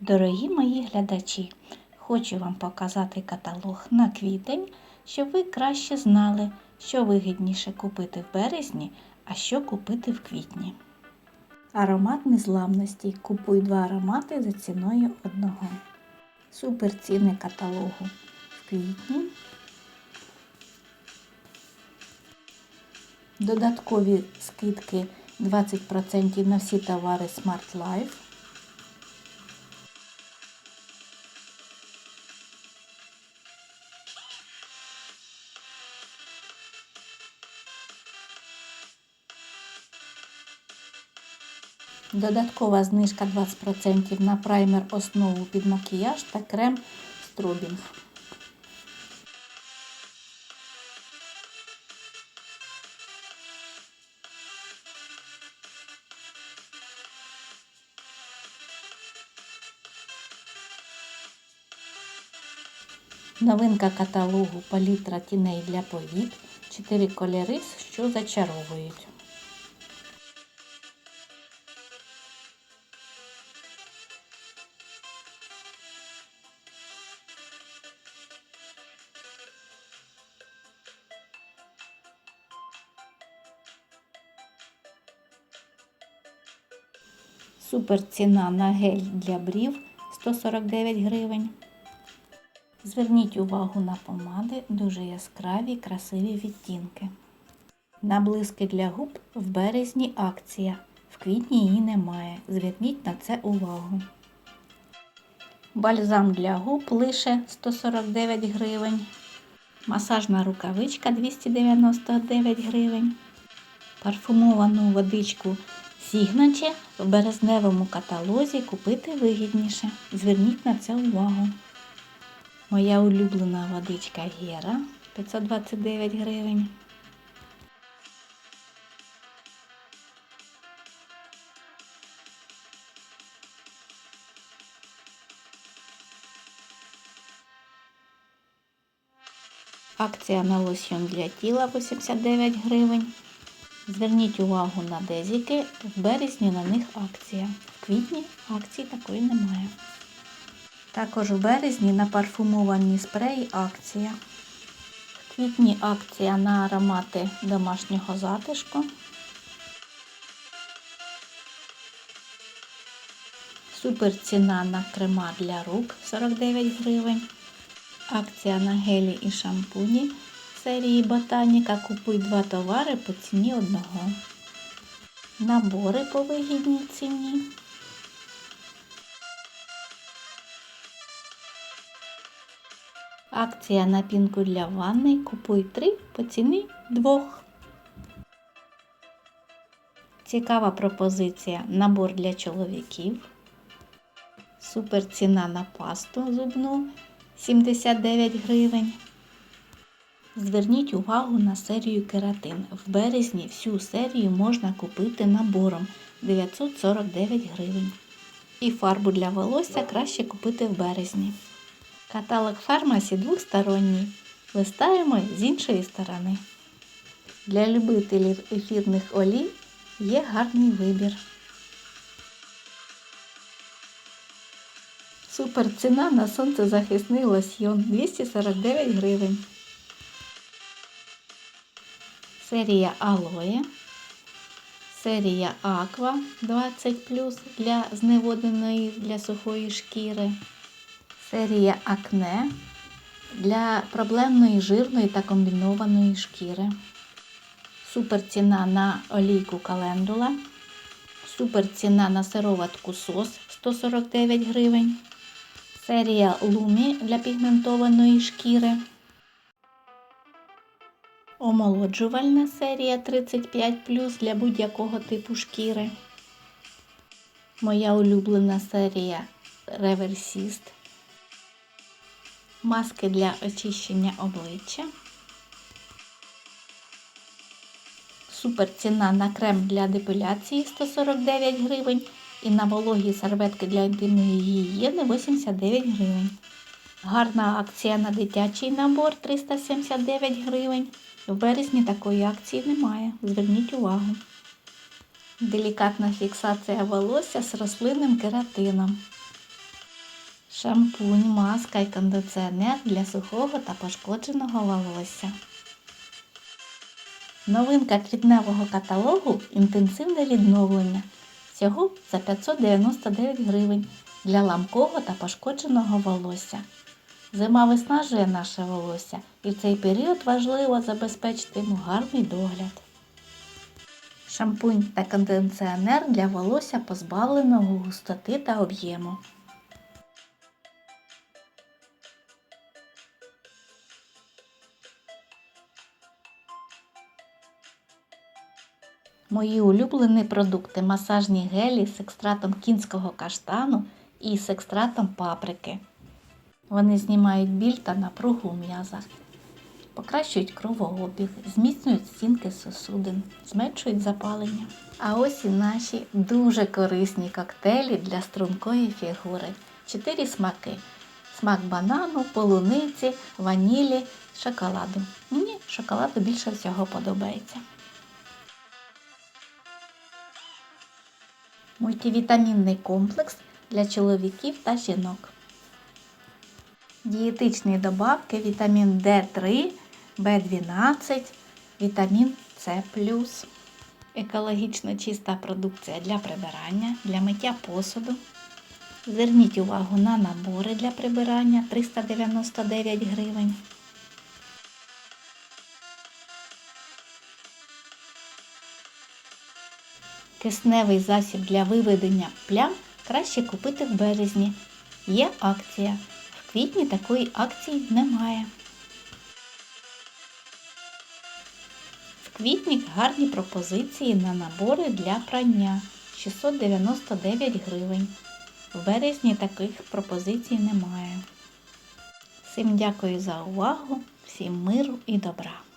Дорогі мої глядачі, хочу вам показати каталог на квітень, щоб ви краще знали, що вигідніше купити в березні, а що купити в квітні. Аромат незламності. Купуй два аромати за ціною одного. Супер ціни каталогу в квітні. Додаткові скидки 20% на всі товари Smart Life. Додаткова знижка 20% на праймер основу під макіяж та крем Стробінг. Новинка каталогу палітра тіней для повік. Чотири кольори, що зачаровують. Супер ціна на гель для брів 149 гривень. Зверніть увагу на помади, дуже яскраві, красиві відтінки. На блиски для губ в березні акція. В квітні її немає. Зверніть на це увагу. Бальзам для губ лише 149 гривень. Масажна рукавичка 299 гривень. Парфумовану водичку Signature в березневому каталозі купити вигідніше. Зверніть на це увагу. Моя улюблена водичка Гера 529 гривень. Акція на лосьон для тіла 89 гривень. Зверніть увагу на дезіки, в березні на них акція. В квітні акції такої немає. Також в березні на парфумовані спреї акція. В квітні акція на аромати домашнього затишку. Супер ціна на крема для рук 49 гривень. Акція на гелі і шампуні серії Ботаніка Купуй два товари по ціні одного. Набори по вигідній ціні. Акція на пінку для ванни Купуй три по ціні двох. Цікава пропозиція набор для чоловіків. Супер ціна на пасту зубну 79 гривень. Зверніть увагу на серію кератин. В березні всю серію можна купити набором 949 гривень. І фарбу для волосся краще купити в березні. Каталог фармасі двосторонній. Листаємо з іншої сторони. Для любителів ефірних олій є гарний вибір. Супер ціна на сонцезахисний лосьйон 249 гривень. Серія Алоє. Серія Аква 20 для зневоденої для сухої шкіри. Серія Акне для проблемної жирної та комбінованої шкіри. Супер ціна на олійку календула. Супер ціна на сироватку сос 149 гривень. Серія Лумі для пігментованої шкіри. Омолоджувальна серія 35 для будь-якого типу шкіри. Моя улюблена серія Реверсіст. Маски для очищення обличчя. Супер ціна на крем для депиляції 149 гривень. І на вологі серветки для інтимної гігієни 89 гривень. Гарна акція на дитячий набор 379 гривень. В березні такої акції немає. Зверніть увагу. Делікатна фіксація волосся з рослинним кератином. Шампунь, маска і кондиціонер для сухого та пошкодженого волосся. Новинка квітневого каталогу інтенсивне відновлення. Всього за 599 гривень для ламкого та пошкодженого волосся. Зима виснажує наше волосся і в цей період важливо забезпечити йому гарний догляд. Шампунь та кондиціонер для волосся позбавленого густоти та об'єму. Мої улюблені продукти масажні гелі з екстратом кінського каштану і з екстратом паприки. Вони знімають біль та напругу у м'язах, покращують кровообіг, зміцнюють стінки сосудин, зменшують запалення. А ось і наші дуже корисні коктейлі для стрункої фігури. Чотири смаки. Смак банану, полуниці, ванілі, шоколаду. Мені шоколаду більше всього подобається. Мультивітамінний комплекс для чоловіків та жінок. Дієтичні добавки вітамін D3, B12, вітамін С+. Екологічно чиста продукція для прибирання, для миття посуду. Зверніть увагу на набори для прибирання 399 гривень. Кисневий засіб для виведення плям краще купити в березні. Є акція. Квітні такої акції немає. В квітні гарні пропозиції на набори для прання 699 гривень. В березні таких пропозицій немає. Всім дякую за увагу, всім миру і добра!